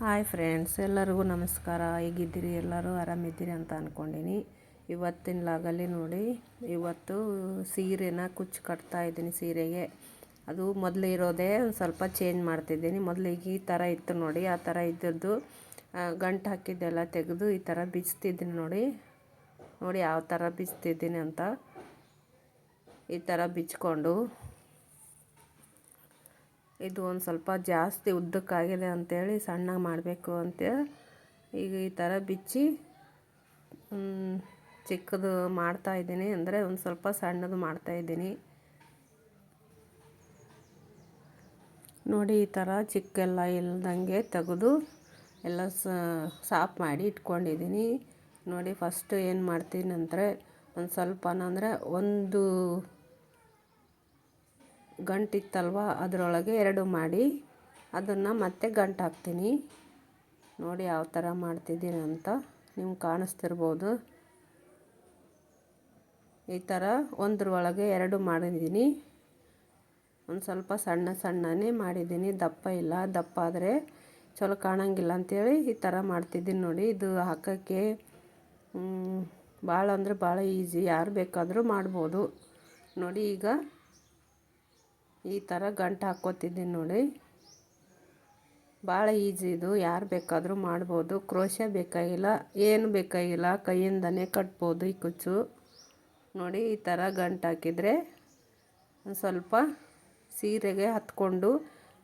Hi friends, ಎಲ್ಲರಿಗೂ ನಮಸ್ಕಾರ. ಹೇಗಿದ್ದೀರಿ? ಎಲ್ಲರೂ ಆರಾಮಿದ್ದೀರಿ ಅಂತ ಅಂದ್ಕೊಂಡೀನಿ ಇವತ್ತಿನ ಲಾಗಲ್ಲಿ ನೋಡಿ, ಇವತ್ತು ಸೀರೆನ ಕುಚ್ಚು ಕಟ್ತಾ ಇದ್ದೀನಿ ಸೀರೆಗೆ. ಅದು ಮೊದಲು ಇರೋದೇ ಒಂದು ಸ್ವಲ್ಪ ಚೇಂಜ್ ಮಾಡ್ತಿದ್ದೀನಿ. ಮೊದಲಿಗೆ ಈ ಥರ ಇತ್ತು ನೋಡಿ, ಆ ಥರ ಇದ್ದದ್ದು ಗಂಟು ಹಾಕಿದ್ದೆಲ್ಲ ತೆಗೆದು ಈ ಥರ ಬಿಚ್ತಿದ್ದೀನಿ ನೋಡಿ. ನೋಡಿ, ಯಾವ ಥರ ಬಿಚ್ತಿದ್ದೀನಿ ಅಂತ. ಈ ಥರ ಬಿಚ್ಕೊಂಡು ಇದು ಒಂದು ಸ್ವಲ್ಪ ಜಾಸ್ತಿ ಉದ್ದಕ್ಕಾಗಿದೆ ಅಂಥೇಳಿ ಸಣ್ಣಗೆ ಮಾಡಬೇಕು ಅಂತೇಳಿ ಈಗ ಈ ಥರ ಬಿಚ್ಚಿ ಚಿಕ್ಕದು ಮಾಡ್ತಾಯಿದ್ದೀನಿ ಅಂದರೆ ಒಂದು ಸ್ವಲ್ಪ ಸಣ್ಣದು ಮಾಡ್ತಾಯಿದ್ದೀನಿ ನೋಡಿ ಈ ಥರ ಚಿಕ್ಕೆಲ್ಲ ಇಲ್ದಂಗೆ ತೆಗೆದು ಎಲ್ಲ ಸಾಫ್ ಮಾಡಿ ಇಟ್ಕೊಂಡಿದ್ದೀನಿ. ನೋಡಿ ಫಸ್ಟು ಏನು ಮಾಡ್ತೀನಿ ಅಂದರೆ ಒಂದು ಸ್ವಲ್ಪ ಅಂದರೆ ಒಂದು ಗಂಟಿತ್ತಲ್ವ? ಅದರೊಳಗೆ ಎರಡು ಮಾಡಿ, ಅದನ್ನು ಮತ್ತೆ ಗಂಟು ಹಾಕ್ತೀನಿ. ನೋಡಿ ಯಾವ ಥರ ಮಾಡ್ತಿದ್ದೀನಿ ಅಂತ ನಿಮ್ಗೆ ಕಾಣಿಸ್ತಿರ್ಬೋದು. ಈ ಥರ ಒಂದ್ರೊಳಗೆ ಎರಡು ಮಾಡಿದ್ದೀನಿ. ಒಂದು ಸ್ವಲ್ಪ ಸಣ್ಣ ಸಣ್ಣನೇ ಮಾಡಿದ್ದೀನಿ. ದಪ್ಪ ಇಲ್ಲ. ದಪ್ಪ ಆದರೆ ಚಲೋ ಕಾಣಂಗಿಲ್ಲ ಅಂಥೇಳಿ ಈ ಥರ ಮಾಡ್ತಿದ್ದೀನಿ ನೋಡಿ. ಇದು ಹಾಕೋಕ್ಕೆ ಭಾಳ ಅಂದರೆ ಭಾಳ ಈಸಿ. ಯಾರು ಬೇಕಾದರೂ ಮಾಡ್ಬೋದು. ನೋಡಿ ಈಗ ಈ ಥರ ಗಂಟು ಹಾಕ್ಕೋತಿದ್ದೀನಿ ನೋಡಿ. ಭಾಳ ಈಜಿ ಇದು. ಯಾರು ಬೇಕಾದರೂ ಮಾಡ್ಬೋದು. ಕ್ರೋಶ ಬೇಕಾಗಿಲ್ಲ, ಏನು ಬೇಕಾಗಿಲ್ಲ. ಕೈಯಿಂದನೇ ಕಟ್ಬೋದು ಈ ಕುಚ್ಚು. ನೋಡಿ, ಈ ಥರ ಗಂಟು ಹಾಕಿದರೆ ಸ್ವಲ್ಪ ಸೀರೆಗೆ ಹತ್ಕೊಂಡು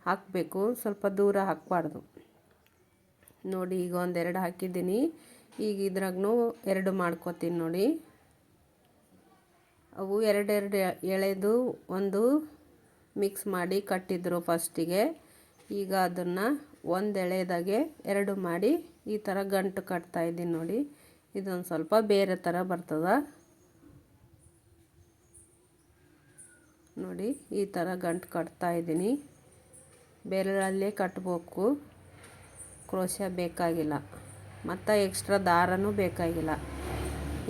ಹಾಕಬೇಕು. ಸ್ವಲ್ಪ ದೂರ ಹಾಕಬಾರ್ದು. ನೋಡಿ, ಈಗ ಒಂದೆರಡು ಹಾಕಿದ್ದೀನಿ. ಈಗ ಇದ್ರಾಗೂ ಎರಡು ಮಾಡ್ಕೋತೀನಿ ನೋಡಿ. ಅವು ಎರಡೆರಡು ಎಳೆದು ಒಂದು ಮಿಕ್ಸ್ ಮಾಡಿ ಕಟ್ಟಿದ್ರು ಫಸ್ಟಿಗೆ. ಈಗ ಅದನ್ನು ಒಂದು ಎಳೆದಾಗೆ ಎರಡು ಮಾಡಿ ಈ ಥರ ಗಂಟು ಕಟ್ತಾ ಇದ್ದೀನಿ ನೋಡಿ. ಇದೊಂದು ಸ್ವಲ್ಪ ಬೇರೆ ಥರ ಬರ್ತದೆ. ನೋಡಿ, ಈ ಥರ ಗಂಟು ಕಟ್ತಾ ಇದ್ದೀನಿ. ಬೇರೆಗಳಲ್ಲೇ ಕಟ್ಬೇಕು. ಕ್ರೋಶ ಬೇಕಾಗಿಲ್ಲ. ಮತ್ತು ಎಕ್ಸ್ಟ್ರಾ ದಾರನೂ ಬೇಕಾಗಿಲ್ಲ.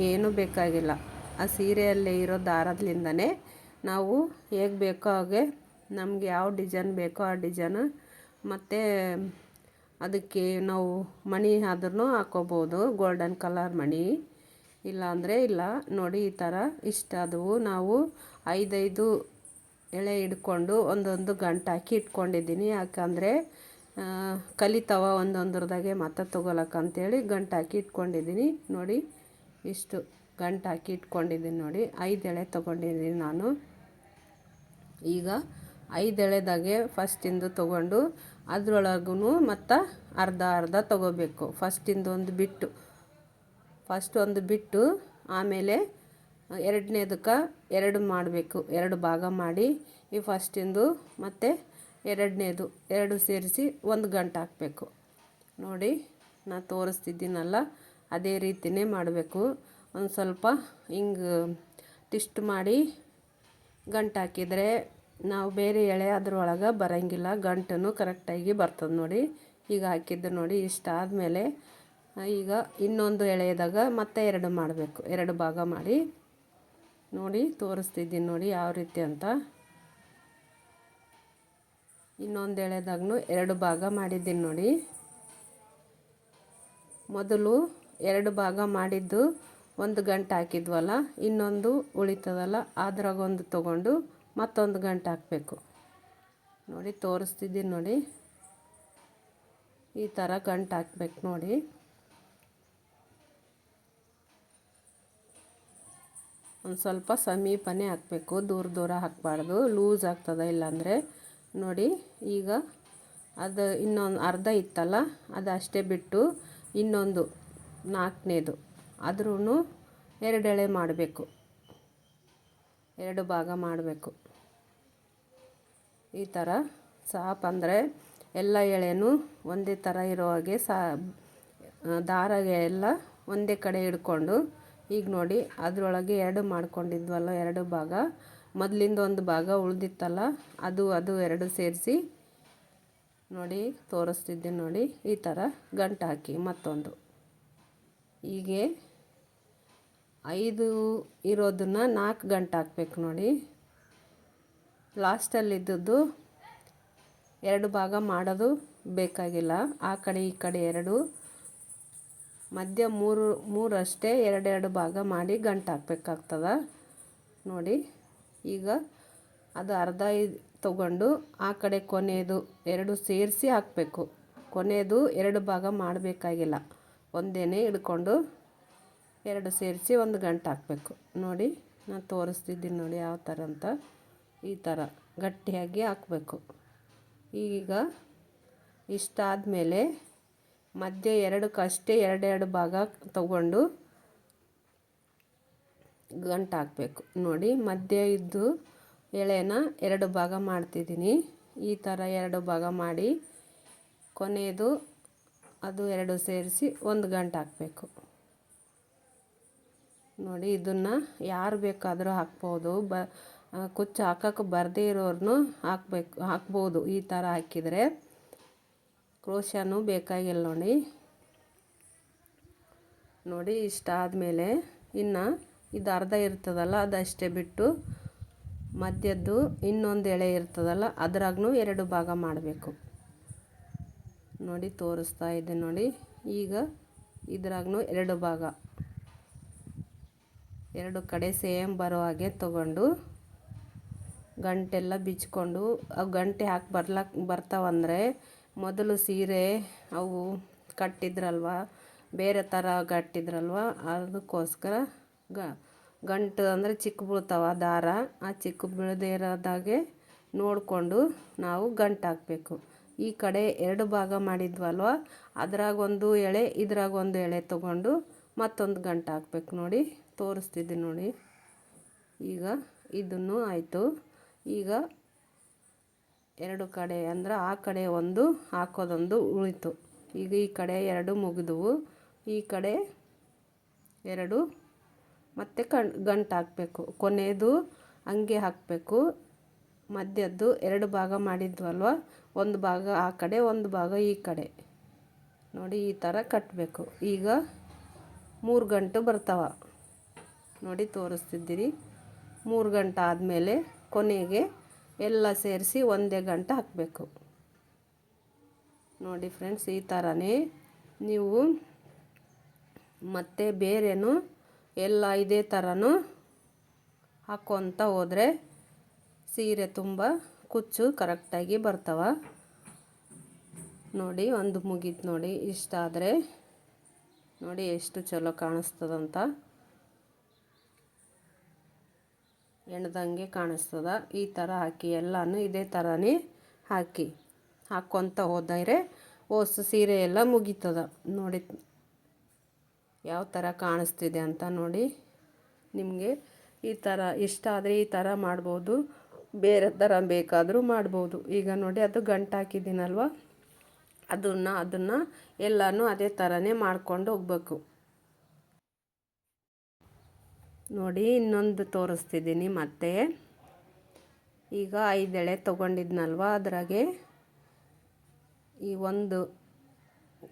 ಏನೂ ಬೇಕಾಗಿಲ್ಲ. ಆ ಸೀರೆಯಲ್ಲೇ ಇರೋ ದಾರದಿಂದನೇ ನಾವು ಹೇಗೆ ಬೇಕೋ ಹಾಗೆ ನಮ್ಗೆ ಯಾವ ಡಿಸೈನ್ ಬೇಕೋ ಆ ಡಿಸೈನ್ ಮತ್ತು ಅದಕ್ಕೆ ನಾವು ಮಣಿ ಆದ್ರೂ ಹಾಕೋಬೋದು ಗೋಲ್ಡನ್ ಕಲರ್ ಮಣಿ. ಇಲ್ಲಾಂದರೆ ಇಲ್ಲ, ನೋಡಿ ಈ ಥರ ಇಷ್ಟ ಆದವು. ನಾವು ಐದೈದು ಎಳೆ ಹಿಡ್ಕೊಂಡು ಒಂದೊಂದು ಗಂಟು ಹಾಕಿ ಇಟ್ಕೊಂಡಿದ್ದೀನಿ. ಯಾಕಂದರೆ ಕಲಿತವ ಒಂದೊಂದ್ರದಾಗೆ ಮತ್ತೆ ತೊಗೊಳಕ್ಕಂಥೇಳಿ ಗಂಟು ಹಾಕಿ ಇಟ್ಕೊಂಡಿದ್ದೀನಿ. ನೋಡಿ, ಇಷ್ಟು ಗಂಟು ಹಾಕಿ ಇಟ್ಕೊಂಡಿದ್ದೀನಿ ನೋಡಿ. ಐದು ಎಳೆ ತೊಗೊಂಡಿದ್ದೀನಿ ನಾನು. ಈಗ ಐದು ಎಳೆದಾಗೆ ಫಸ್ಟಿಂದು ತೊಗೊಂಡು ಅದರೊಳಗೂ ಮತ್ತು ಅರ್ಧ ಅರ್ಧ ತೊಗೋಬೇಕು. ಫಸ್ಟಿಂದು ಒಂದು ಬಿಟ್ಟು. ಫಸ್ಟ್ ಒಂದು ಬಿಟ್ಟು ಆಮೇಲೆ ಎರಡನೇದಕ್ಕೆ ಎರಡು ಮಾಡಬೇಕು. ಎರಡು ಭಾಗ ಮಾಡಿ ಈ ಫಸ್ಟಿಂದು ಮತ್ತು ಎರಡನೇದು. ಎರಡು ಸೇರಿಸಿ ಒಂದು ಗಂಟೆ ಹಾಕಬೇಕು. ನೋಡಿ, ನಾ ತೋರಿಸ್ತಿದ್ದೀನಲ್ಲ, ಅದೇ ರೀತಿಯೇ ಮಾಡಬೇಕು. ಒಂದು ಸ್ವಲ್ಪ ಹಿಂಗೆ ಟಿಸ್ಟ್ ಮಾಡಿ ಗಂಟು ಹಾಕಿದರೆ ನಾವು ಬೇರೆ ಎಳೆ ಅದ್ರೊಳಗೆ ಬರೋಂಗಿಲ್ಲ, ಗಂಟನು ಕರೆಕ್ಟಾಗಿ ಬರ್ತದೆ ನೋಡಿ. ಈಗ ಹಾಕಿದ್ದು ನೋಡಿ, ಇಷ್ಟ ಆದಮೇಲೆ ಈಗ ಇನ್ನೊಂದು ಎಳೆದಾಗ ಮತ್ತೆ ಎರಡು ಮಾಡಬೇಕು. ಎರಡು ಭಾಗ ಮಾಡಿ. ನೋಡಿ, ತೋರಿಸ್ತಿದ್ದೀನಿ ನೋಡಿ ಯಾವ ರೀತಿ ಅಂತ. ಇನ್ನೊಂದು ಎಳೆದಾಗೂ ಎರಡು ಭಾಗ ಮಾಡಿದ್ದೀನಿ ನೋಡಿ. ಮೊದಲು ಎರಡು ಭಾಗ ಮಾಡಿದ್ದು ಒಂದು ಗಂಟೆ ಹಾಕಿದ್ವಲ್ಲ, ಇನ್ನೊಂದು ಉಳಿತದಲ್ಲ, ಅದ್ರಾಗೊಂದು ತೊಗೊಂಡು ಮತ್ತೊಂದು ಗಂಟೆ ಹಾಕಬೇಕು. ನೋಡಿ, ತೋರಿಸ್ತಿದ್ದೀನಿ ನೋಡಿ. ಈ ಥರ ಗಂಟು ಹಾಕ್ಬೇಕು ನೋಡಿ. ಒಂದು ಸ್ವಲ್ಪ ಸಮೀಪನೇ ಹಾಕಬೇಕು. ದೂರ ದೂರ ಹಾಕಬಾರ್ದು. ಲೂಸ್ ಆಗ್ತದೆ ಇಲ್ಲಾಂದರೆ. ನೋಡಿ, ಈಗ ಅದು ಇನ್ನೊಂದು ಅರ್ಧ ಇತ್ತಲ್ಲ, ಅದು ಅಷ್ಟೇ ಬಿಟ್ಟು ಇನ್ನೊಂದು ನಾಲ್ಕನೇದು. ಆದ್ರೂ ಎರಡೆಳೆ ಮಾಡಬೇಕು. ಎರಡು ಭಾಗ ಮಾಡಬೇಕು. ಈ ಥರ ಸಾಪ್ ಅಂದರೆ ಎಲ್ಲ ಎಳೆನೂ ಒಂದೇ ಥರ ಇರೋ ಹಾಗೆ ಸಾ ದಾರಗೆ ಎಲ್ಲ ಒಂದೇ ಕಡೆ ಹಿಡ್ಕೊಂಡು ಈಗ ನೋಡಿ ಅದರೊಳಗೆ ಎರಡು ಮಾಡ್ಕೊಂಡಿದ್ವಲ್ಲ ಎರಡು ಭಾಗ. ಮೊದಲಿಂದ ಒಂದು ಭಾಗ ಉಳಿದಿತ್ತಲ್ಲ ಅದು ಅದು ಎರಡು ಸೇರಿಸಿ ನೋಡಿ ತೋರಿಸ್ತಿದ್ದೆ ನೋಡಿ ಈ ಥರ ಗಂಟು ಹಾಕಿ ಮತ್ತೊಂದು. ಹೀಗೆ ಐದು ಇರೋದನ್ನು ನಾಲ್ಕು ಗಂಟು ಹಾಕ್ಬೇಕು ನೋಡಿ. ಲಾಸ್ಟಲ್ಲಿದ್ದದ್ದು ಎರಡು ಭಾಗ ಮಾಡೋದು ಬೇಕಾಗಿಲ್ಲ. ಆ ಕಡೆ, ಈ ಕಡೆ ಎರಡು. ಮಧ್ಯ ಮೂರು, ಮೂರಷ್ಟೇ ಎರಡೆರಡು ಭಾಗ ಮಾಡಿ ಗಂಟು ಹಾಕ್ಬೇಕಾಗ್ತದೆ. ನೋಡಿ, ಈಗ ಅದು ಅರ್ಧ ತಗೊಂಡು ಆ ಕಡೆ ಕೊನೆಯದು ಎರಡು ಸೇರಿಸಿ ಹಾಕಬೇಕು. ಕೊನೆಯದು ಎರಡು ಭಾಗ ಮಾಡಬೇಕಾಗಿಲ್ಲ. ಒಂದೇನೆ ಹಿಡ್ಕೊಂಡು ಎರಡು ಸೇರಿಸಿ ಒಂದು ಗಂಟು ಹಾಕಬೇಕು. ನೋಡಿ, ನಾನು ತೋರಿಸ್ತಿದ್ದೀನಿ ನೋಡಿ ಯಾವ ಥರ ಅಂತ. ಈ ಥರ ಗಟ್ಟಿಯಾಗಿ ಹಾಕಬೇಕು. ಈಗ ಇಷ್ಟಾದಮೇಲೆ ಮಧ್ಯೆ ಎರಡಕ್ಕಷ್ಟೇ ಎರಡೆರಡು ಭಾಗ ತಗೊಂಡು ಗಂಟು ಹಾಕಬೇಕು. ನೋಡಿ, ಮಧ್ಯೆ ಇದ್ದು ಎಳೆನ ಎರಡು ಭಾಗ ಮಾಡ್ತಿದ್ದೀನಿ. ಈ ಥರ ಎರಡು ಭಾಗ ಮಾಡಿ ಕೊನೆಯದು ಅದು ಎರಡು ಸೇರಿಸಿ ಒಂದು ಗಂಟು ಹಾಕಬೇಕು. ನೋಡಿ, ಇದನ್ನು ಯಾರು ಬೇಕಾದರೂ ಹಾಕ್ಬೋದು. ಬ ಕುಚ್ಚು ಹಾಕೋಕೆ ಬರದೇ ಇರೋರ್ನು ಹಾಕ್ಬೇಕು, ಹಾಕ್ಬೋದು. ಈ ಥರ ಹಾಕಿದರೆ ಕ್ರೋಶನೂ ಬೇಕಾಗಿಲ್ಲ ನೋಡಿ. ನೋಡಿ, ಇಷ್ಟ ಆದಮೇಲೆ ಇನ್ನು ಇದು ಅರ್ಧ ಇರ್ತದಲ್ಲ ಅದಷ್ಟೇ ಬಿಟ್ಟು ಮಧ್ಯದ್ದು ಇನ್ನೊಂದು ಎಳೆ ಇರ್ತದಲ್ಲ ಅದ್ರಾಗೂ ಎರಡು ಭಾಗ ಮಾಡಬೇಕು. ನೋಡಿ, ತೋರಿಸ್ತಾ ಇದೆ ನೋಡಿ. ಈಗ ಇದ್ರಾಗೂ ಎರಡು ಭಾಗ. ಎರಡು ಕಡೆ ಸೇಮ್ ಬರೋ ಹಾಗೆ ತಗೊಂಡು ಗಂಟೆಲ್ಲ ಬಿಚ್ಕೊಂಡು ಅವು ಗಂಟೆ ಹಾಕಿ ಬರ್ಲಕ್ ಬರ್ತಾವಂದರೆ ಮೊದಲು ಸೀರೆ ಅವು ಕಟ್ಟಿದ್ರಲ್ವ, ಬೇರೆ ಥರ ಕಟ್ಟಿದ್ರಲ್ವ, ಅದಕ್ಕೋಸ್ಕರ ಗ, ಗಂಟು ಅಂದರೆ ಚಿಕ್ಕ ಬೀಳ್ತಾವ ದಾರ, ಆ ಚಿಕ್ಕ ಬೀಳದೇ ಇರೋದಾಗೆ ನೋಡಿಕೊಂಡು ನಾವು ಗಂಟು ಹಾಕಬೇಕು. ಈ ಕಡೆ ಎರಡು ಭಾಗ ಮಾಡಿದ್ವಲ್ವ ಅದ್ರಾಗೊಂದು ಎಳೆ ಇದ್ರಾಗೊಂದು ಎಳೆ ತೊಗೊಂಡು ಮತ್ತೊಂದು ಗಂಟು ಹಾಕ್ಬೇಕು ನೋಡಿ, ತೋರಿಸ್ತಿದ್ದೀನಿ ನೋಡಿ. ಈಗ ಇದನ್ನು ಆಯಿತು. ಈಗ ಎರಡು ಕಡೆ ಅಂದ್ರೆ ಆ ಕಡೆ ಒಂದು ಹಾಕೋದೊಂದು ಉಳಿತು. ಈಗ ಈ ಕಡೆ ಎರಡು ಮುಗಿದವು. ಈ ಕಡೆ ಎರಡು ಮತ್ತೆ ಕಣ್, ಗಂಟು ಹಾಕಬೇಕು. ಕೊನೆಯದು ಹಂಗೆ ಹಾಕಬೇಕು. ಮಧ್ಯದ್ದು ಎರಡು ಭಾಗ ಮಾಡಿದ್ವಲ್ವ? ಒಂದು ಭಾಗ ಆ ಕಡೆ, ಒಂದು ಭಾಗ ಈ ಕಡೆ. ನೋಡಿ, ಈ ಥರ ಕಟ್ಟಬೇಕು ಈಗ ಮೂರು ಗಂಟು ಬರ್ತಾವ. ನೋಡಿ, ತೋರಿಸ್ತಿದ್ದೀರಿ. ಮೂರು ಗಂಟೆ ಆದಮೇಲೆ ಕೊನೆಗೆ ಎಲ್ಲ ಸೇರಿಸಿ ಒಂದೇ ಗಂಟೆ ಹಾಕಬೇಕು. ನೋಡಿ ಫ್ರೆಂಡ್ಸ್, ಈ ಥರನೇ ನೀವು ಮತ್ತು ಬೇರೆನೂ ಎಲ್ಲ ಇದೇ ಥರನೂ ಹಾಕ್ಕೊತ ಹೋದರೆ ಸೀರೆ ತುಂಬ ಕುಚ್ಚು, ಕರೆಕ್ಟಾಗಿ ಬರ್ತವ. ನೋಡಿ, ಒಂದು ಮುಗೀತು ನೋಡಿ. ಇಷ್ಟ ಆದರೆ ನೋಡಿ ಎಷ್ಟು ಚಲೋ ಕಾಣಿಸ್ತದಂತ. ಎಣ್ದಂಗೆ ಕಾಣಿಸ್ತದ. ಈ ಥರ ಹಾಕಿ, ಎಲ್ಲನೂ ಇದೇ ಥರನೇ ಹಾಕಿ. ಹಾಕ್ಕೊತ ಹೋದರೆ ಹೊಸ ಸೀರೆ ಎಲ್ಲ ಮುಗೀತದ. ನೋಡಿ, ಯಾವ ಥರ ಕಾಣಿಸ್ತಿದೆ ಅಂತ ನೋಡಿ. ನಿಮಗೆ ಈ ಥರ ಇಷ್ಟ ಆದರೆ ಈ ಥರ ಮಾಡ್ಬೋದು, ಬೇರೆ ಥರ ಬೇಕಾದರೂ ಮಾಡ್ಬೋದು. ಈಗ ನೋಡಿ, ಅದು ಗಂಟು ಹಾಕಿದ್ದೀನಲ್ವ? ಅದನ್ನು ಅದನ್ನು ಎಲ್ಲನೂ ಅದೇ ಥರನೇ ಮಾಡ್ಕೊಂಡು ಹೋಗ್ಬೇಕು. ನೋಡಿ, ಇನ್ನೊಂದು ತೋರಿಸ್ತಿದ್ದೀನಿ ಮತ್ತೆ. ಈಗ ಐದೆಳೆ ತೊಗೊಂಡಿದ್ನಲ್ವ ಅದರಾಗೆ? ಈ ಒಂದು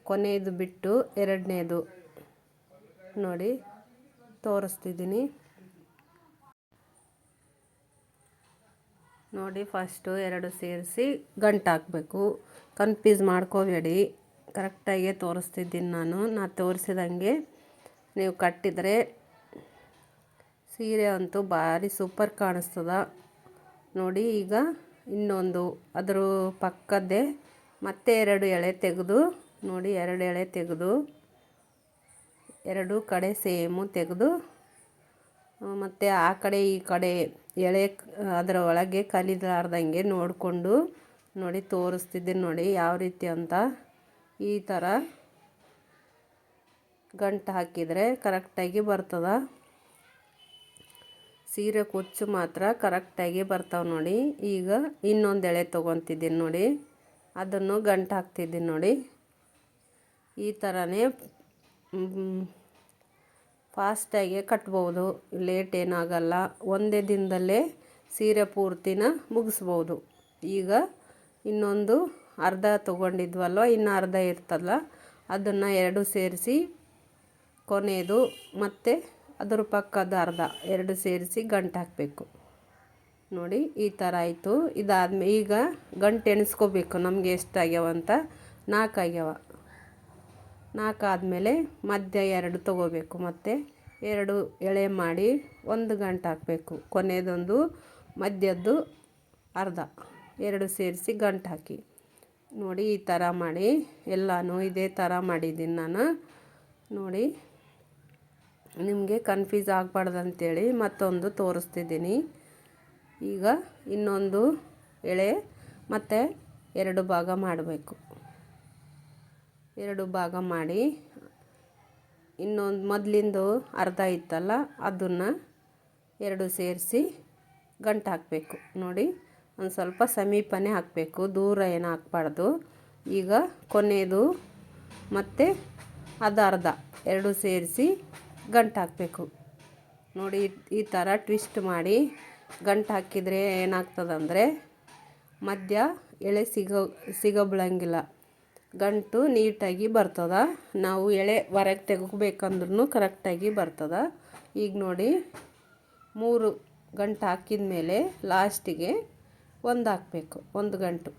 ಕೊನೆಯದು ಬಿಟ್ಟು ಎರಡನೇದು. ನೋಡಿ, ತೋರಿಸ್ತಿದ್ದೀನಿ. ನೋಡಿ ಫಸ್ಟು ಎರಡು ಸೇರಿಸಿ ಗಂಟು ಹಾಕಬೇಕು. ಕನ್ಫ್ಯೂಸ್ ಮಾಡ್ಕೋಬೇಡಿ. ಕರೆಕ್ಟಾಗಿ ತೋರಿಸ್ತಿದ್ದೀನಿ ನಾನು. ನಾ ತೋರಿಸಿದಂಗೆ ನೀವು ಕಟ್ಟಿದರೆ ಸೀರೆ ಅಂತೂ ಭಾರಿ ಸೂಪರ್ ಕಾಣಿಸ್ತದ. ನೋಡಿ ಈಗ ಇನ್ನೊಂದು, ಅದರ ಪಕ್ಕದ್ದೇ ಮತ್ತೆ ಎರಡು ಎಳೆ ತೆಗೆದು, ನೋಡಿ ಎರಡು ಎಳೆ ತೆಗೆದು, ಎರಡು ಕಡೆ ಸೇಮು ತೆಗೆದು ಮತ್ತು ಆ ಕಡೆ ಈ ಕಡೆ ಎಳೆ ಅದರ ಒಳಗೆ ಕಲಿಲಾರ್ದಂಗೆ ನೋಡಿಕೊಂಡು, ನೋಡಿ ತೋರಿಸ್ತಿದ್ದೆ ನೋಡಿ ಯಾವ ರೀತಿ ಅಂತ. ಈ ಥರ ಗಂಟು ಹಾಕಿದರೆ ಕರೆಕ್ಟಾಗಿ ಬರ್ತದ. ಸೀರೆ, ಕುಚ್ಚು ಮಾತ್ರ ಕರೆಕ್ಟಾಗಿ ಬರ್ತಾವೆ ನೋಡಿ. ಈಗ ಇನ್ನೊಂದು ಎಳೆ ತೊಗೊತಿದ್ದೀನಿ ನೋಡಿ. ಅದನ್ನು ಗಂಟು ಹಾಕ್ತಿದ್ದೀನಿ ನೋಡಿ. ಈ ಥರನೇ ಫಾಸ್ಟಾಗಿ ಕಟ್ಬೋದು. ಲೇಟ್ ಏನಾಗಲ್ಲ. ಒಂದೇ ದಿನದಲ್ಲೇ ಸೀರೆ ಪೂರ್ತಿನ ಮುಗಿಸ್ಬೋದು. ಈಗ ಇನ್ನೊಂದು ಅರ್ಧ ತೊಗೊಂಡಿದ್ವಲ್ವ, ಇನ್ನು ಅರ್ಧ ಇರ್ತಲ್ಲ ಅದನ್ನು ಎರಡು ಸೇರಿಸಿ ಕೊನೆಯದು ಮತ್ತು ಅದ್ರ ಪಕ್ಕದ ಅರ್ಧ ಎರಡು ಸೇರಿಸಿ ಗಂಟು ಹಾಕಬೇಕು. ನೋಡಿ, ಈ ಥರ ಆಯಿತು. ಇದಾದ್ಮೇ ಈಗ ಗಂಟು ಎಣಿಸ್ಕೋಬೇಕು. ನಮಗೆ ಎಷ್ಟಾಗ್ಯಾವ ಅಂತ? ನಾಲ್ಕು ಆಗ್ಯಾವ. ನಾಲ್ಕು ಆದಮೇಲೆ ಮಧ್ಯ ಎರಡು ತೊಗೋಬೇಕು. ಮತ್ತು ಎರಡು ಎಳೆ ಮಾಡಿ ಒಂದು ಗಂಟು ಹಾಕಬೇಕು. ಕೊನೆಯದೊಂದು ಮಧ್ಯದ್ದು ಅರ್ಧ. ಎರಡು ಸೇರಿಸಿ ಗಂಟು ಹಾಕಿ. ನೋಡಿ, ಈ ಥರ ಮಾಡಿ. ಎಲ್ಲನೂ ಇದೇ ಥರ ಮಾಡಿದ್ದೀನಿ ನಾನು. ನೋಡಿ ನಿಮಗೆ ಕನ್ಫ್ಯೂಸ್ ಆಗಬಾರ್ದು ಅಂತೇಳಿ ಮತ್ತೊಂದು ತೋರಿಸ್ತಿದ್ದೀನಿ. ಈಗ ಇನ್ನೊಂದು ಎಳೆ ಮತ್ತು ಎರಡು ಭಾಗ ಮಾಡಬೇಕು. ಎರಡು ಭಾಗ ಮಾಡಿ ಇನ್ನೊಂದು ಮೊದಲಿಂದು ಅರ್ಧ ಇತ್ತಲ್ಲ ಅದನ್ನು ಎರಡು ಸೇರಿಸಿ ಗಂಟು ಹಾಕಬೇಕು. ನೋಡಿ, ಒಂದು ಸ್ವಲ್ಪ ಸಮೀಪನೇ ಹಾಕಬೇಕು, ದೂರ ಏನು ಹಾಕ್ಬಾರ್ದು. ಈಗ ಕೊನೆಯದು ಮತ್ತು ಅದು ಅರ್ಧ ಎರಡು ಸೇರಿಸಿ ಗಂಟು ಹಾಕಬೇಕು. ನೋಡಿ, ಈ ಥರ ಟ್ವಿಸ್ಟ್ ಮಾಡಿ ಗಂಟು ಹಾಕಿದರೆ ಏನಾಗ್ತದಂದರೆ ಮಧ್ಯ ಎಳೆ ಸಿಗೋ, ಸಿಗಬಳಂಗಿಲ್ಲ. ಗಂಟು ನೀಟಾಗಿ ಬರ್ತದ. ನಾವು ಎಳೆ ಹೊರಗೆ ತೆಗೋಬೇಕಂದ್ರೂ ಕರೆಕ್ಟಾಗಿ ಬರ್ತದ. ಈಗ ನೋಡಿ, ಮೂರು ಗಂಟು ಹಾಕಿದ ಮೇಲೆ ಲಾಸ್ಟಿಗೆ ಒಂದು ಹಾಕಬೇಕು, ಒಂದು ಗಂಟು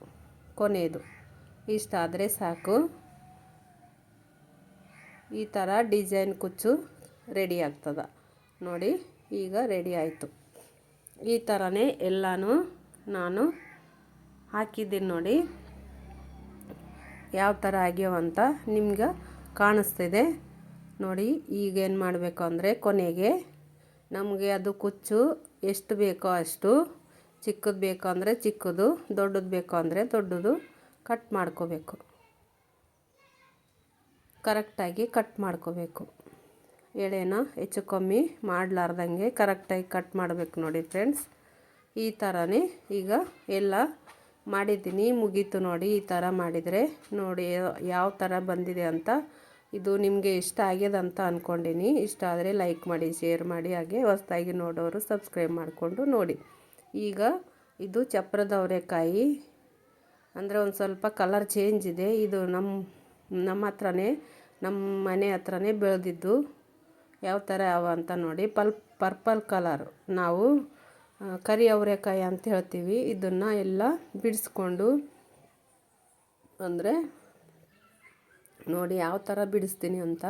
ಕೊನೆಯದು ಇಷ್ಟಾದರೆ ಸಾಕು. ಈ ಥರ ಡಿಸೈನ್ ಕುಚ್ಚು. ರೆಡಿ ಆಗ್ತದೆ. ನೋಡಿ, ಈಗ ರೆಡಿ ಆಯಿತು. ಈ ಥರನೇ ಎಲ್ಲನೂ ನಾನು ಹಾಕಿದ್ದೀನಿ ನೋಡಿ. ಯಾವ ಥರ ಆಗ್ಯಾವಂತ ನಿಮ್ಗೆ ಕಾಣಿಸ್ತಿದೆ. ನೋಡಿ, ಈಗ ಏನು ಮಾಡಬೇಕು ಅಂದರೆ ಕೊನೆಗೆ ನಮಗೆ ಅದು ಕುಚ್ಚು ಎಷ್ಟು ಬೇಕೋ ಅಷ್ಟು, ಚಿಕ್ಕದು ಬೇಕು ಅಂದರೆ ಚಿಕ್ಕದು, ದೊಡ್ಡದು ಬೇಕು ಅಂದರೆ ದೊಡ್ಡದು ಕಟ್ ಮಾಡ್ಕೋಬೇಕು. ಕರೆಕ್ಟಾಗಿ ಕಟ್ ಮಾಡ್ಕೋಬೇಕು. ಎಳೆನ ಹೆಚ್ಚು ಕಮ್ಮಿ ಮಾಡಲಾರ್ದಂಗೆ ಕರೆಕ್ಟಾಗಿ ಕಟ್ ಮಾಡಬೇಕು ನೋಡಿ ಫ್ರೆಂಡ್ಸ್. ಈ ಥರನೇ ಈಗ ಎಲ್ಲ ಮಾಡಿದ್ದೀನಿ, ಮುಗೀತು ನೋಡಿ ಈ ಥರ ಮಾಡಿದರೆ. ನೋಡಿ ಯಾವ ಥರ ಬಂದಿದೆ ಅಂತ. ಇದು ನಿಮಗೆ ಇಷ್ಟ ಆಗ್ಯದ ಅಂತ ಅಂದ್ಕೊಂಡಿನಿ ಇಷ್ಟ ಆದರೆ ಲೈಕ್ ಮಾಡಿ, ಶೇರ್ ಮಾಡಿ, ಹಾಗೆ ಹೊಸ್ದಾಗಿ ನೋಡೋರು ಸಬ್ಸ್ಕ್ರೈಬ್ ಮಾಡಿಕೊಂಡು ನೋಡಿ. ಈಗ ಇದು ಚಪ್ರದ ಅವರೆಕಾಯಿ. ಅಂದರೆ ಒಂದು ಸ್ವಲ್ಪ ಕಲರ್ ಚೇಂಜ್ ಇದೆ. ಇದು ನಮ್ಮ ನಮ್ಮ ಹತ್ರನೇ ನಮ್ಮ ಮನೆ ಹತ್ರನೇ ಬೆಳೆದಿದ್ದು. ಯಾವ ಥರ ಅವ ಅಂತ ನೋಡಿ ಪಲ್, ಪರ್ಪಲ್ ಕಲರ್. ನಾವು ಕರಿ ಅವರೆಕಾಯಿ ಅಂತ ಹೇಳ್ತೀವಿ. ಇದನ್ನು ಎಲ್ಲ ಬಿಡಿಸ್ಕೊಂಡು ಅಂದರೆ ನೋಡಿ ಯಾವ ಥರ ಬಿಡಿಸ್ತೀನಿ ಅಂತ.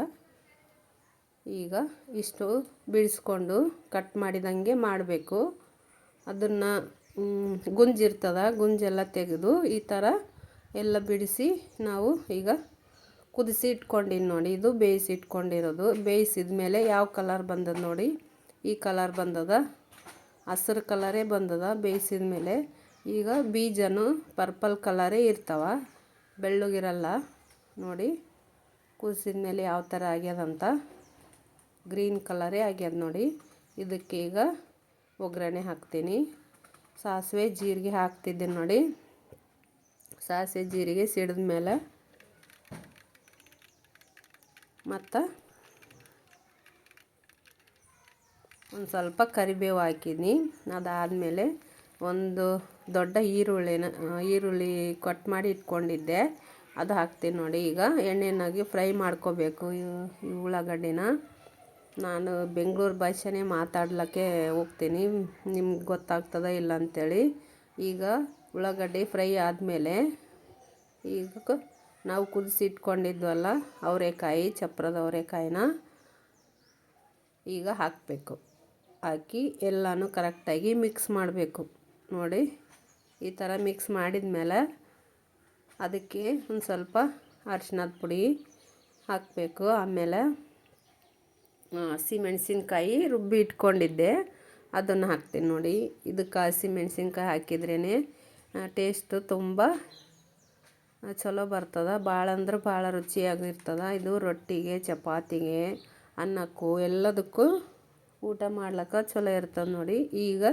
ಈಗ ಇಷ್ಟು ಬಿಡಿಸ್ಕೊಂಡು ಕಟ್ ಮಾಡಿದಂಗೆ ಮಾಡಬೇಕು. ಅದನ್ನು ಗುಂಜಿರ್ತದ ಗುಂಜೆಲ್ಲ ತೆಗೆದು ಈ ಥರ ಎಲ್ಲ ಬಿಡಿಸಿ ನಾವು ಈಗ ಕುದಿಸಿ ಇಟ್ಕೊಂಡಿನಿ ನೋಡಿ, ಇದು ಬೇಯಿಸಿ ಇಟ್ಕೊಂಡಿರೋದು ಬೇಯಿಸಿದ ಮೇಲೆ ಯಾವ ಕಲರ್ ಬಂದದ ನೋಡಿ, ಈ ಕಲರ್ ಬಂದದ, ಹಸಿರು ಕಲರೇ ಬಂದದ. ಬೇಯಿಸಿದ ಮೇಲೆ ಈಗ ಬೀಜನು ಪರ್ಪಲ್ ಕಲರೇ ಇರ್ತಾವ. ಬೆಳ್ಳಗಿರಲ್ಲ, ನೋಡಿ. ಕುದಿಸಿದ ಮೇಲೆ ಯಾವ ಥರ ಆಗ್ಯದಂತ ಗ್ರೀನ್ ಕಲರೇ ಆಗ್ಯದ ನೋಡಿ. ಇದಕ್ಕೆ ಈಗ ಒಗ್ಗರಣೆ ಹಾಕ್ತೀನಿ. ಸಾಸಿವೆ ಜೀರಿಗೆ ಹಾಕ್ತಿದ್ದೀನಿ ನೋಡಿ. ಸಾಸಿವೆ ಜೀರಿಗೆ ಸಿಡಿದ ಮೇಲೆ ಮತ್ತು ಒಂದು ಸ್ವಲ್ಪ ಕರಿಬೇವು ಹಾಕಿದ್ದೀನಿ ಅದಾದಮೇಲೆ ಒಂದು ದೊಡ್ಡ ಈರುಳ್ಳಿನ ಈರುಳ್ಳಿ ಕಟ್ ಮಾಡಿ ಇಟ್ಕೊಂಡಿದ್ದೆ. ಅದು ಹಾಕ್ತೀನಿ ನೋಡಿ. ಈಗ ಎಣ್ಣೆನಾಗಿ ಫ್ರೈ ಮಾಡ್ಕೋಬೇಕು ಈ ಉಳ್ಳಾಗಡ್ಡಿನ. ನಾನು ಬೆಂಗಳೂರು ಭಾಷೆನೇ ಮಾತಾಡ್ಲಿಕ್ಕೆ ಹೋಗ್ತೀನಿ. ನಿಮ್ಗೆ ಗೊತ್ತಾಗ್ತದ ಇಲ್ಲ ಅಂಥೇಳಿ ಈಗ ಉಳ್ಳಾಗಡ್ಡಿ ಫ್ರೈ ಆದಮೇಲೆ ಈಗ ನಾವು ಕುದಿಸಿ ಇಟ್ಕೊಂಡಿದ್ವಲ್ಲ ಅವರೆಕಾಯಿ, ಚಪ್ರದ ಅವರೆಕಾಯಿನ ಈಗ ಹಾಕಬೇಕು. ಹಾಕಿ ಎಲ್ಲನೂ ಕರೆಕ್ಟಾಗಿ ಮಿಕ್ಸ್ ಮಾಡಬೇಕು. ನೋಡಿ, ಈ ಥರ ಮಿಕ್ಸ್ ಮಾಡಿದ ಮೇಲೆ ಅದಕ್ಕೆ ಒಂದು ಸ್ವಲ್ಪ ಅರಿಶಿನದ ಪುಡಿ ಹಾಕಬೇಕು. ಆಮೇಲೆ ಹಸಿಮೆಣಸಿನ್ಕಾಯಿ ರುಬ್ಬಿ ಇಟ್ಕೊಂಡಿದ್ದೆ. ಅದನ್ನು ಹಾಕ್ತೀನಿ ನೋಡಿ. ಇದಕ್ಕೆ ಹಸಿಮೆಣ್ಸಿನ್ಕಾಯಿ ಹಾಕಿದ್ರೇ ಟೇಸ್ಟು ತುಂಬ ಚಲೋ ಬರ್ತದೆ. ಭಾಳ ಅಂದ್ರೆ ಭಾಳ ರುಚಿಯಾಗಿರ್ತದೆ. ಇದು ರೊಟ್ಟಿಗೆ, ಚಪಾತಿಗೆ, ಅನ್ನಕ್ಕೂ ಎಲ್ಲದಕ್ಕೂ ಊಟ ಮಾಡ್ಲಿಕ್ಕೆ ಚಲೋ ಇರ್ತದೆ ನೋಡಿ. ಈಗ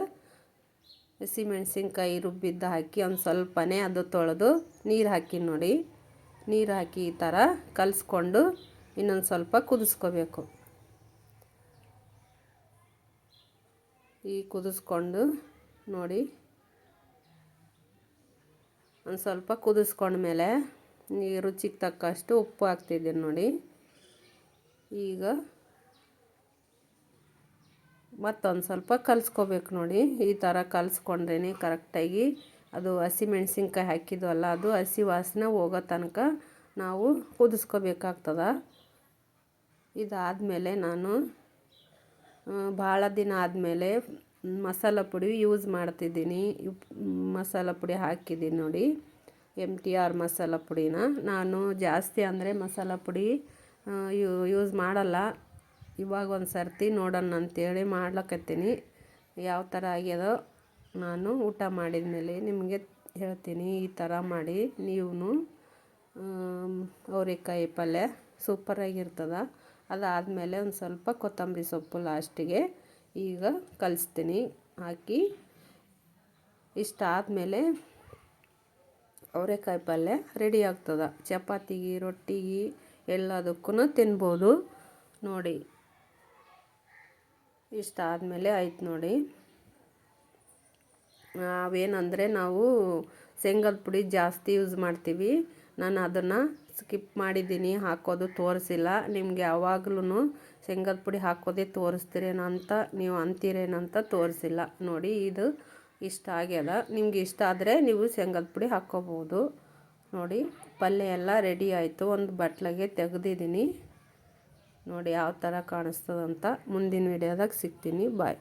ಹಸಿಮೆಣ್ಸಿನ್ಕಾಯಿ ರುಬ್ಬಿದ್ದು ಹಾಕಿ ಒಂದು ಸ್ವಲ್ಪನೇ ಅದು ತೊಳೆದು ನೀರು ಹಾಕಿ ನೋಡಿ. ನೀರು ಹಾಕಿ ಈ ಥರ ಕಲಿಸ್ಕೊಂಡು ಇನ್ನೊಂದು ಸ್ವಲ್ಪ ಕುದಿಸ್ಕೋಬೇಕು. ಈ ಕುದಿಸ್ಕೊಂಡು ನೋಡಿ. ಒಂದು ಸ್ವಲ್ಪ ಕುದಿಸ್ಕೊಂಡ್ಮೇಲೆ ಈ ರುಚಿಗೆ ತಕ್ಕಷ್ಟು ಉಪ್ಪು ಹಾಕ್ತಿದ್ದೀನಿ ನೋಡಿ. ಈಗ ಮತ್ತೊಂದು ಸ್ವಲ್ಪ ಕಲಿಸ್ಕೋಬೇಕು ನೋಡಿ. ಈ ಥರ ಕಲಿಸ್ಕೊಂಡ್ರೇ ಕರೆಕ್ಟಾಗಿ ಅದು ಹಸಿ ಮೆಣಸಿನ್ಕಾಯಿ ಹಾಕಿದ್ವಲ್ಲ, ಅದು ಹಸಿ ವಾಸನೆ ಹೋಗೋ ತನಕ ನಾವು ಕುದಿಸ್ಕೋಬೇಕಾಗ್ತದ. ಇದಾದಮೇಲೆ ನಾನು ಭಾಳ ದಿನ ಆದಮೇಲೆ ಮಸಾಲ ಪುಡಿ ಯೂಸ್ ಮಾಡ್ತಿದ್ದೀನಿ. ಮಸಾಲ ಪುಡಿ ಹಾಕಿದ್ದೀನಿ ನೋಡಿ. ಎಂ ಟಿ ಆರ್ ಮಸಾಲ ಪುಡಿನ. ನಾನು ಜಾಸ್ತಿ ಅಂದರೆ ಮಸಾಲ ಪುಡಿ ಯೂಸ್ ಮಾಡಲ್ಲ. ಇವಾಗ ಒಂದು ಸರ್ತಿ ನೋಡೋಣ ಅಂತೇಳಿ ಮಾಡ್ಲಕತ್ತೀನಿ. ಯಾವ ಥರ ಆಗ್ಯದೋ ನಾನು ಊಟ ಮಾಡಿದ ಮೇಲೆ ನಿಮಗೆ ಹೇಳ್ತೀನಿ ಈ ಥರ ಮಾಡಿ ನೀವು ಅವರೆಕಾಯಿ ಪಲ್ಯ ಸೂಪರಾಗಿರ್ತದ ಅದಾದಮೇಲೆ ಒಂದು ಸ್ವಲ್ಪ ಕೊತ್ತಂಬರಿ ಸೊಪ್ಪು ಲಾಸ್ಟಿಗೆ ಈಗ ಕಲಿಸ್ತೀನಿ. ಹಾಕಿ ಇಷ್ಟಾದಮೇಲೆ ಅವರೆಕಾಯಿ ಪಲ್ಯ ರೆಡಿ ಆಗ್ತದೆ. ಚಪಾತಿಗೆ ರೊಟ್ಟಿಗೆ ಎಲ್ಲದಕ್ಕೂ ತಿನ್ಬೋದು. ನೋಡಿ. ಇಷ್ಟ ಆದಮೇಲೆ ಆಯ್ತು ನೋಡಿ. ಅವೇನಂದರೆ ನಾವು ಶೇಂಗದ ಪುಡಿ ಜಾಸ್ತಿ ಯೂಸ್ ಮಾಡ್ತೀವಿ. ನಾನು ಅದನ್ನು ಸ್ಕಿಪ್ ಮಾಡಿದ್ದೀನಿ. ಹಾಕೋದು ತೋರಿಸಿಲ್ಲ. ನಿಮಗೆ ಯಾವಾಗ್ಲೂ ಶೇಂಗದ ಪುಡಿ ಹಾಕೋದೇ ತೋರಿಸ್ತೀರೇನೋ ಅಂತ ನೀವು ಅಂತೀರೇನಂತ ತೋರಿಸಿಲ್ಲ. ನೋಡಿ, ಇದು ಇಷ್ಟ ಆಗ್ಯದ. ನಿಮ್ಗೆ ಇಷ್ಟ ಆದರೆ ನೀವು ಶೇಂಗದ ಪುಡಿ ಹಾಕ್ಕೋಬೋದು ನೋಡಿ, ಪಲ್ಯ ಎಲ್ಲ ರೆಡಿ ಆಯಿತು. ಒಂದು ಬಟ್ಲಗೆ ತೆಗೆದಿದ್ದೀನಿ. ನೋಡಿ, ಯಾವ ಥರ ಕಾಣಿಸ್ತದಂತ ಮುಂದಿನ ವಿಡಿಯೋದಾಗ ಸಿಗ್ತೀನಿ. ಬಾಯ್.